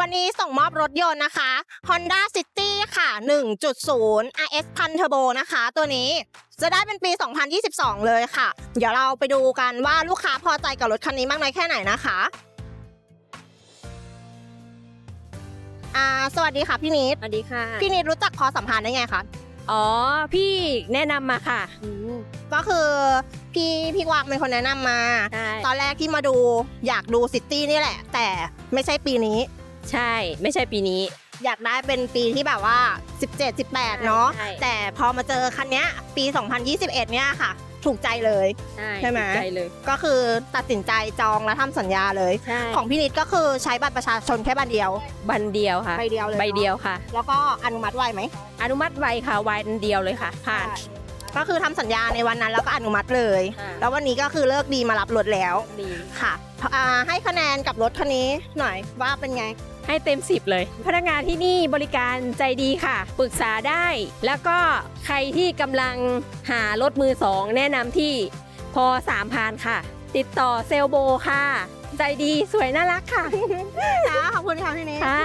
วันนี้ส่งมอบรถยนต์นะคะ Honda City ค่ะ 1.0 RS พันเทอร์โบนะคะ ตัวนี้จะได้เป็นปี 2022 เลยค่ะ เดี๋ยวเราไปดูกันว่าลูกค้าพอใจกับรถคันนี้มากน้อยแค่ไหนนะคะอ่าสวัสดีค่ะพี่นิด สวัสดีค่ะ พี่นิดรู้จักคอสัมพันธ์ได้ไงคะ อ๋อ พี่แนะนำมาค่ะก็คือพี่พี่กวางเป็นคนแนะนำมา ใช่ตอนแรกที่มาดูอยากดูซิตี้นี่แหละ แต่ไม่ใช่ปีนี้ ใช่ ไม่ใช่ปีนี้ อยากได้เป็นปีที่แบบว่า 17 18 เนาะใช่ แต่พอมาเจอคันเนี้ยปี 2021 เนี่ยค่ะ ถูกใจเลยใช่ใช่ไหม ถูกใจเลยก็คือตัดสินใจจองและทำสัญญาเลย ใช่ของพี่นิดก็คือใช้บัตรประชาชนแค่บัตรเดียวบันเดียวค่ะ ใบเดียวเลยใบเดียวค่ะ แล้วก็อนุมัติไวไหมอนุมัติไวค่ะไวอันเดียวเลยค่ะ ผ่านก็คือทำสัญญาในวันนั้นแล้วก็อนุมัติเลยค่ะแล้ววันนี้ก็คือเลิกดีมารับรถแล้วดีค่ะอ่าให้คะแนนกับรถคันนี้หน่อยว่าเป็นไง ให้เต็มสิบเลย พนักงานที่นี่บริการใจดีค่ะ ปรึกษาได้ แล้วก็ใครที่กำลังหารถมือสองแนะนำที่พอสามพานค่ะ ติดต่อเซลโบค่ะ ใจดีสวยน่ารักค่ะจ้าขอบคุณค่ะพี่นิดค่ะ